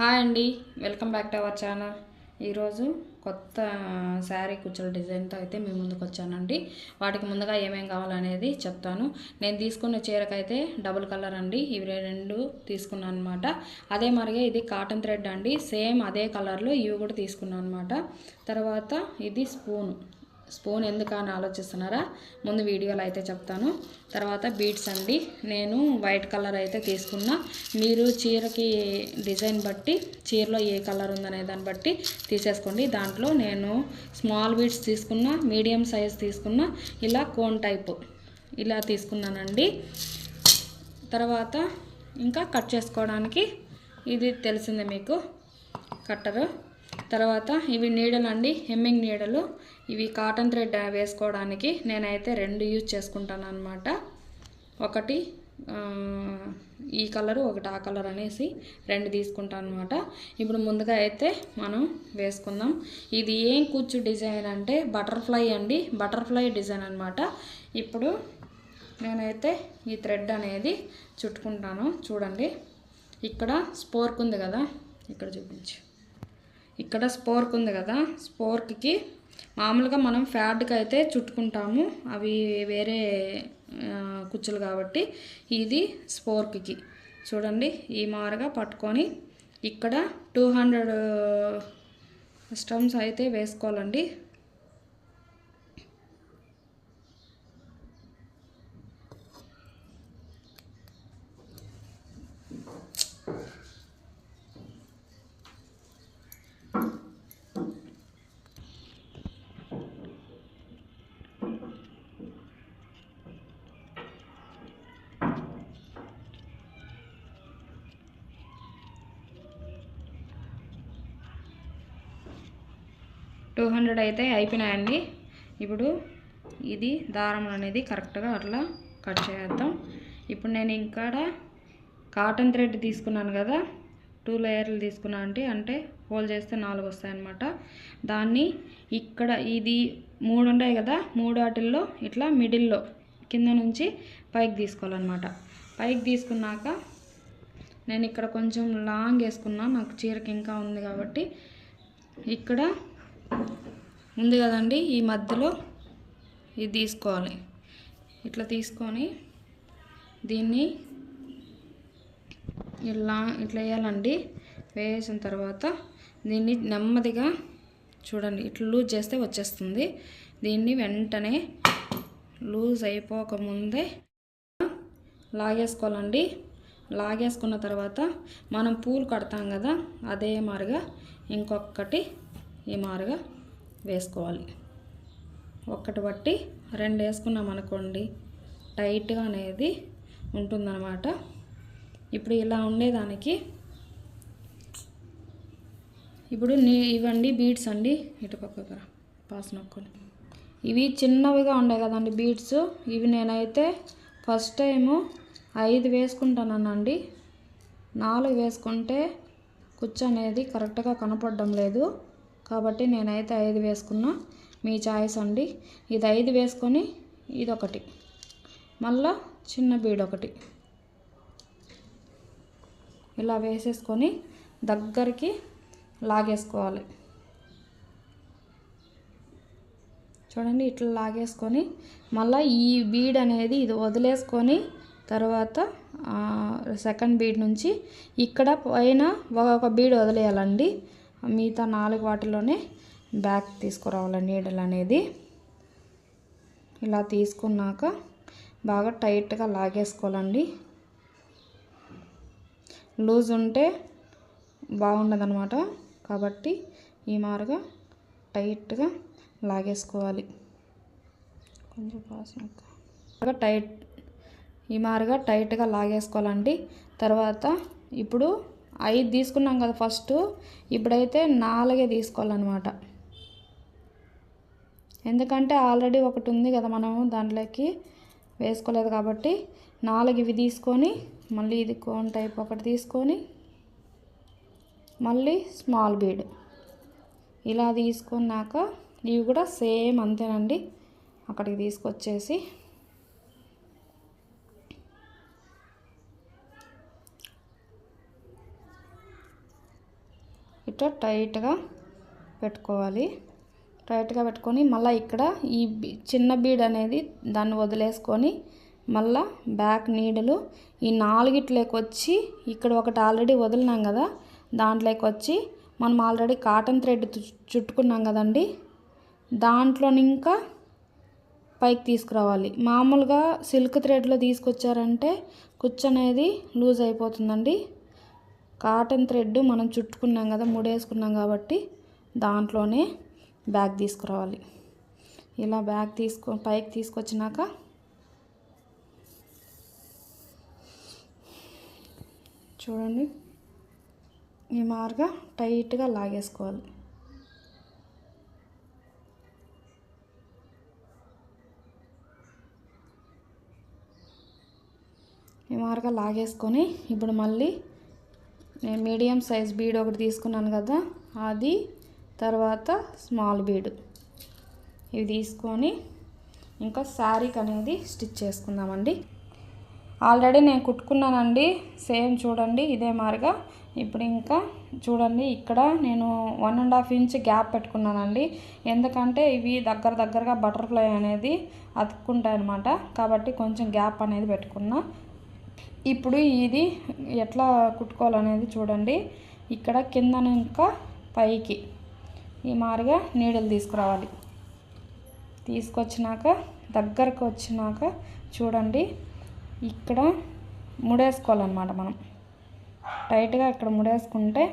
Hi అండి welcome back to our channel. ఈరోజు కొత్త శారీ కుచ్చుల డిజైన్తో అయితే మేము ముందుకు వచ్చానండి. వాటికి ముందుగా ఏమేమి కావాలనేది చెప్తాను. నేను తీసుకున్న చీరకైతే డబుల్ కలర్ అండి ఇవి రెండు తీసుకున్నాను అనమాట అదే మరిగే ఇది కాటన్ థ్రెడ్ అండి సేమ్ అదే కలర్లో ఇవి కూడా తీసుకున్నాను అనమాట తర్వాత ఇది స్పూన్. స్పూన్ ఎందుకు అని ఆలోచిస్తున్నారా? ముందు వీడియోలో అయితే చెప్తాను. తర్వాత బీడ్స్ అండి. నేను వైట్ కలర్ అయితే తీసుకున్నా. మీరు చీరకి డిజైన్ బట్టి చీరలో ఏ కలర్ ఉందనే దాన్ని బట్టి తీసేసుకోండి. దాంట్లో నేను స్మాల్ బీడ్స్ తీసుకున్నా మీడియం సైజ్ తీసుకున్నా ఇలా కోన్ టైప్ ఇలా తీసుకున్నానండి. తర్వాత ఇంకా కట్ చేసుకోవడానికి ఇది తెలిసిందే మీకు కట్టరు. తర్వాత ఇవి నీడలు అండి హెమ్మింగ్ నీడలు. ఇవి కాటన్ థ్రెడ్ వేసుకోవడానికి నేనైతే రెండు యూజ్ చేసుకుంటాను అనమాట ఒకటి ఈ కలరు ఒకటి ఆ కలర్ అనేసి రెండు తీసుకుంటాను అనమాట ఇప్పుడు ముందుగా అయితే మనం వేసుకుందాం. ఇది ఏం కూర్చు డిజైన్ అంటే బటర్ఫ్లై అండి. బటర్ఫ్లై డిజైన్ అనమాట ఇప్పుడు నేనైతే ఈ థ్రెడ్ అనేది చుట్టుకుంటాను. చూడండి. ఇక్కడ స్పోర్క్ ఉంది కదా. ఇక్కడ చూపించు. ఇక్కడ స్పోర్క్ ఉంది కదా. స్పోర్క్కి మామూలుగా మనం ఫ్యాడ్కి అయితే చుట్టుకుంటాము. అవి వేరే కుచ్చులు కాబట్టి ఇది స్పోర్క్కి. చూడండి ఈ మారుగా పట్టుకొని ఇక్కడ టూ హండ్రెడ్ స్టమ్స్ అయితే వేసుకోవాలండి. టూ హండ్రెడ్ అయితే అయిపోయినాయండి. ఇప్పుడు ఇది దారం అనేది కరెక్ట్గా అట్లా కట్ చేద్దాం. ఇప్పుడు నేను ఇక్కడ కాటన్ థ్రెడ్ తీసుకున్నాను కదా టూ లేయర్లు తీసుకున్నాను అంటే అంటే హోల్ చేస్తే నాలుగు వస్తాయన్నమాట. దాన్ని ఇక్కడ ఇది మూడు ఉంటాయి కదా మూడు వాటిల్లో ఇట్లా మిడిల్లో కింద నుంచి పైకి తీసుకోవాలన్నమాట. పైకి తీసుకున్నాక నేను ఇక్కడ కొంచెం లాంగ్ వేసుకున్నా నాకు చీరకి ఇంకా ఉంది కాబట్టి ఇక్కడ ఉంది కదండి ఈ మధ్యలో ఇది తీసుకోవాలి. ఇట్లా తీసుకొని దీన్ని ఇలా ఇట్లా వేయాలండి. వేసిన తర్వాత దీన్ని నెమ్మదిగా చూడండి ఇట్లా లూజ్ చేస్తే వచ్చేస్తుంది. దీన్ని వెంటనే లూజ్ అయిపోకముందే లాగేసుకోవాలండి. లాగేసుకున్న తర్వాత మనం పూలు కడతాం కదా అదే మారిగా ఇంకొకటి ఈ మారుగా వేసుకోవాలి. ఒక్కటి బట్టి రెండు వేసుకున్నాం అనుకోండి టైట్గా అనేది ఉంటుందన్నమాట. ఇప్పుడు ఇలా ఉండేదానికి ఇప్పుడు నీ ఇవండి బీడ్స్ అండి. ఇటు పక్కకు పాస్ నొక్కొని ఇవి చిన్నవిగా ఉండే కదండి బీడ్స్ ఇవి నేనైతే ఫస్ట్ టైము ఐదు వేసుకుంటానండి నాలుగు వేసుకుంటే కుచ్చు అనేది కరెక్ట్గా కనపడడం లేదు. కాబట్టి నేనైతే ఐదు వేసుకున్నా. మీ చాయిస్ అండి. ఇది ఐదు వేసుకొని ఇది ఒకటి మళ్ళా చిన్న బీడ్ ఒకటి ఇలా వేసేసుకొని దగ్గరికి లాగేసుకోవాలి. చూడండి ఇట్లా లాగేసుకొని మళ్ళీ ఈ బీడ్ అనేది ఇది వదిలేసుకొని తర్వాత సెకండ్ బీడ్ నుంచి ఇక్కడ పైన ఒక బీడ్ వదిలేయాలండి. మిగతా నాలుగు వాటిలోనే బ్యాక్ తీసుకురావాలి నీడలు అనేది. ఇలా తీసుకున్నాక బాగా టైట్గా లాగేసుకోవాలండి. లూజ్ ఉంటే బాగుండదనమాట కాబట్టి ఈ మారుగా టైట్గా లాగేసుకోవాలి. కొంచెం బాగా టైట్ ఈ మారుగా టైట్గా లాగేసుకోవాలండి. తర్వాత ఇప్పుడు ఐదు తీసుకున్నాం కదా ఫస్ట్. ఇప్పుడైతే నాలుగే తీసుకోవాలన్నమాట. ఎందుకంటే ఆల్రెడీ ఒకటి ఉంది కదా మనము దాంట్లోకి వేసుకోలేదు కాబట్టి నాలుగు ఇవి తీసుకొని మళ్ళీ ఇది కోన్ టైప్ ఒకటి తీసుకొని మళ్ళీ స్మాల్ బీడ్ ఇలా తీసుకున్నాక ఇవి కూడా సేమ్ అంతేనండి. అక్కడికి తీసుకొచ్చేసి ఇట్లా టైట్గా పెట్టుకోవాలి. టైట్గా పెట్టుకొని మళ్ళీ ఇక్కడ ఈ చిన్న బీడ్ అనేది దాన్ని వదిలేసుకొని మళ్ళా బ్యాక్ నీడలు ఈ నాలుగిట్లోకి వచ్చి ఇక్కడ ఒకటి ఆల్రెడీ వదిలినాం కదా దాంట్లోకి వచ్చి మనం ఆల్రెడీ కాటన్ థ్రెడ్ చుట్టుకున్నాం కదండి దాంట్లో ఇంకా పైకి తీసుకురావాలి. మామూలుగా సిల్క్ థ్రెడ్లో తీసుకొచ్చారంటే కుచ్చు అనేది లూజ్ అయిపోతుందండి. కాటన్ థ్రెడ్ మనం చుట్టుకున్నాం కదా ముడేసుకున్నాం కాబట్టి దాంట్లోనే బ్యాగ్ తీసుకురావాలి. ఇలా బ్యాగ్ తీసుకో పైకి తీసుకొచ్చినాక చూడండి ఈ మారుగా టైట్గా లాగేసుకోవాలి. ఈ మారుగా లాగేసుకొని ఇప్పుడు మళ్ళీ నేను మీడియం సైజ్ బీడ్ ఒకటి తీసుకున్నాను కదా అది తర్వాత స్మాల్ బీడ్. ఇవి తీసుకొని ఇంకా శారీకి అనేది స్టిచ్ చేసుకుందామండి. ఆల్రెడీ నేను కుట్టుకున్నానండి సేమ్ చూడండి ఇదే మారిగా. ఇప్పుడు ఇంకా చూడండి ఇక్కడ నేను one and half inch gap పెట్టుకున్నానండి. ఎందుకంటే ఇవి దగ్గర దగ్గరగా బటర్ఫ్లై అనేది అతుక్కుంటాయి అనమాట కాబట్టి కొంచెం గ్యాప్ అనేది పెట్టుకున్నా ఇప్పుడు ఇది ఎట్లా కుట్టుకోవాలనేది చూడండి. ఇక్కడ కింద ఇంకా పైకి ఈ మారిగా నీడలు తీసుకురావాలి. తీసుకొచ్చినాక దగ్గరకు వచ్చినాక చూడండి. ఇక్కడ ముడేసుకోవాలన్నమాట మనం. టైట్గా ఇక్కడ ముడేసుకుంటే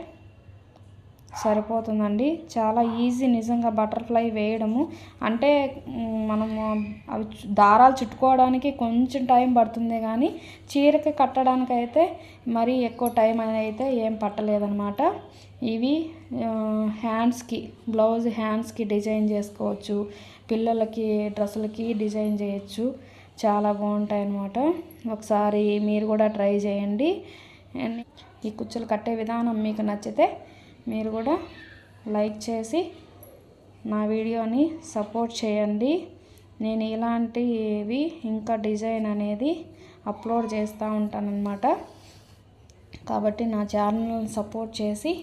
సరిపోతుందండి. చాలా ఈజీ నిజంగా బటర్ఫ్లై వేయడము. అంటే మనము అవి దారాలు చుట్టుకోవడానికి కొంచెం టైం పడుతుంది కానీ చీరకి కట్టడానికి అయితే మరీ ఎక్కువ టైం అయితే ఏం పట్టలేదనమాట ఇవి హ్యాండ్స్కి బ్లౌజ్ హ్యాండ్స్కి డిజైన్ చేసుకోవచ్చు. పిల్లలకి డ్రెస్సులకి డిజైన్ చేయొచ్చు. చాలా బాగుంటాయి అన్నమాట ఒకసారి మీరు కూడా ట్రై చేయండి. ఈ కుచ్చులు కట్టే విధానం మీకు నచ్చితే మీరు కూడా లైక్ చేసి నా వీడియోని సపోర్ట్ చేయండి. నేను ఇలాంటివి ఇంకా డిజైన్ అనేది అప్లోడ్ చేస్తూ ఉంటానన్నమాట. కాబట్టి నా ఛానల్ని సపోర్ట్ చేసి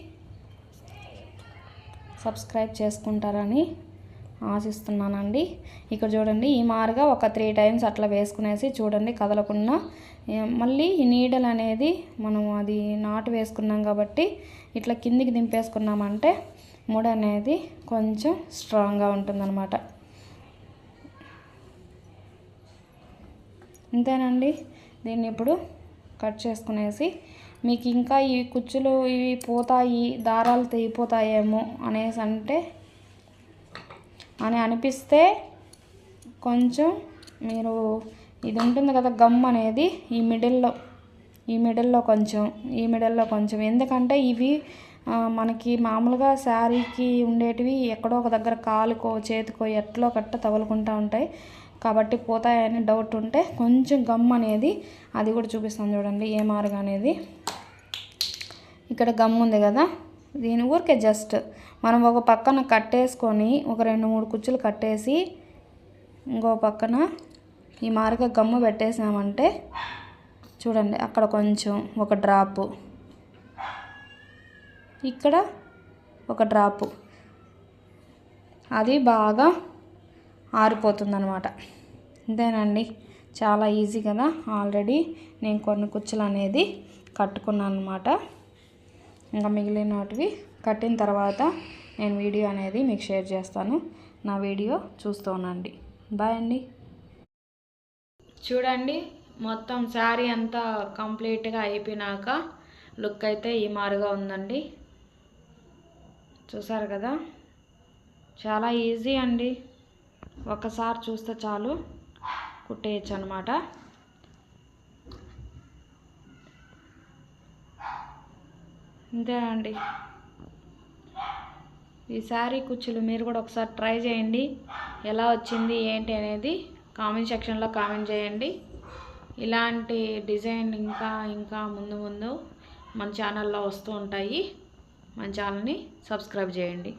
సబ్స్క్రైబ్ చేసుకుంటారని ఆశిస్తున్నానండి. ఇక్కడ చూడండి ఈ మారుగా ఒక త్రీ టైమ్స్ అట్లా వేసుకునేసి చూడండి కదలకుండా. మళ్ళీ ఈ నీడలు అనేది మనం అది నాటు వేసుకున్నాం కాబట్టి ఇట్లా కిందికి దింపేసుకున్నామంటే ముడి అనేది కొంచెం స్ట్రాంగ్గా ఉంటుందన్నమాట. అంతేనండి దీన్ని ఇప్పుడు కట్ చేసుకునేసి మీకు ఇంకా ఈ కుచ్చులు ఇవి పోతాయి దారాలు తెగిపోతాయేమో అనేసి అంటే అని అనిపిస్తే కొంచెం మీరు ఇది ఉంటుంది కదా గమ్ అనేది ఈ మిడిల్లో ఈ మిడిల్లో కొంచెం ఈ మిడిల్లో కొంచెం. ఎందుకంటే ఇవి మనకి మామూలుగా శారీకి ఉండేటివి ఎక్కడో ఒక దగ్గర కాలుకో చేతికో ఎట్లో కట్ట తగులుకుంటూ ఉంటాయి. కాబట్టి పోతాయని డౌట్ ఉంటే కొంచెం గమ్ అనేది అది కూడా చూపిస్తాను చూడండి ఏ మార్గం అనేది. ఇక్కడ గమ్ ఉంది కదా దీని ఊరికే జస్ట్. మనం ఒక పక్కన కట్టేసుకొని ఒక రెండు మూడు కుచ్చులు కట్టేసి ఇంకో పక్కన ఈ మార్గ గమ్ము పెట్టేసామంటే చూడండి అక్కడ కొంచెం ఒక డ్రాపు. ఇక్కడ ఒక డ్రాపు. అది బాగా ఆరిపోతుందనమాట అంతేనండి చాలా ఈజీ కదా. ఆల్రెడీ నేను కొన్ని కుచ్చులు అనేది కట్టుకున్నాను అనమాట ఇంకా మిగిలిన వాటివి కట్టిన తర్వాత నేను వీడియో అనేది మీకు షేర్ చేస్తాను. నా వీడియో చూస్తూ ఉండండి. బాయ్ అండి. చూడండి మొత్తం శారీ అంతా కంప్లీట్గా అయిపోయినాక లుక్ అయితే ఈ మారుగా ఉందండి. చూసారు కదా? చాలా ఈజీ అండి. ఒకసారి చూస్తే చాలు కుట్టేయచ్చు అనమాట అంతేనండి ఈ శారీ కుచ్చులు మీరు కూడా ఒకసారి ట్రై చేయండి. ఎలా వచ్చింది ఏంటి అనేది కామెంట్ సెక్షన్లో కామెంట్ చేయండి. ఇలాంటి డిజైన్ ఇంకా ఇంకా ముందు ముందు మన ఛానల్లో వస్తూ ఉంటాయి. మన ఛానల్ని సబ్స్క్రైబ్ చేయండి.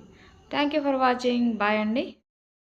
Thank for watching. బాయ్ అండి.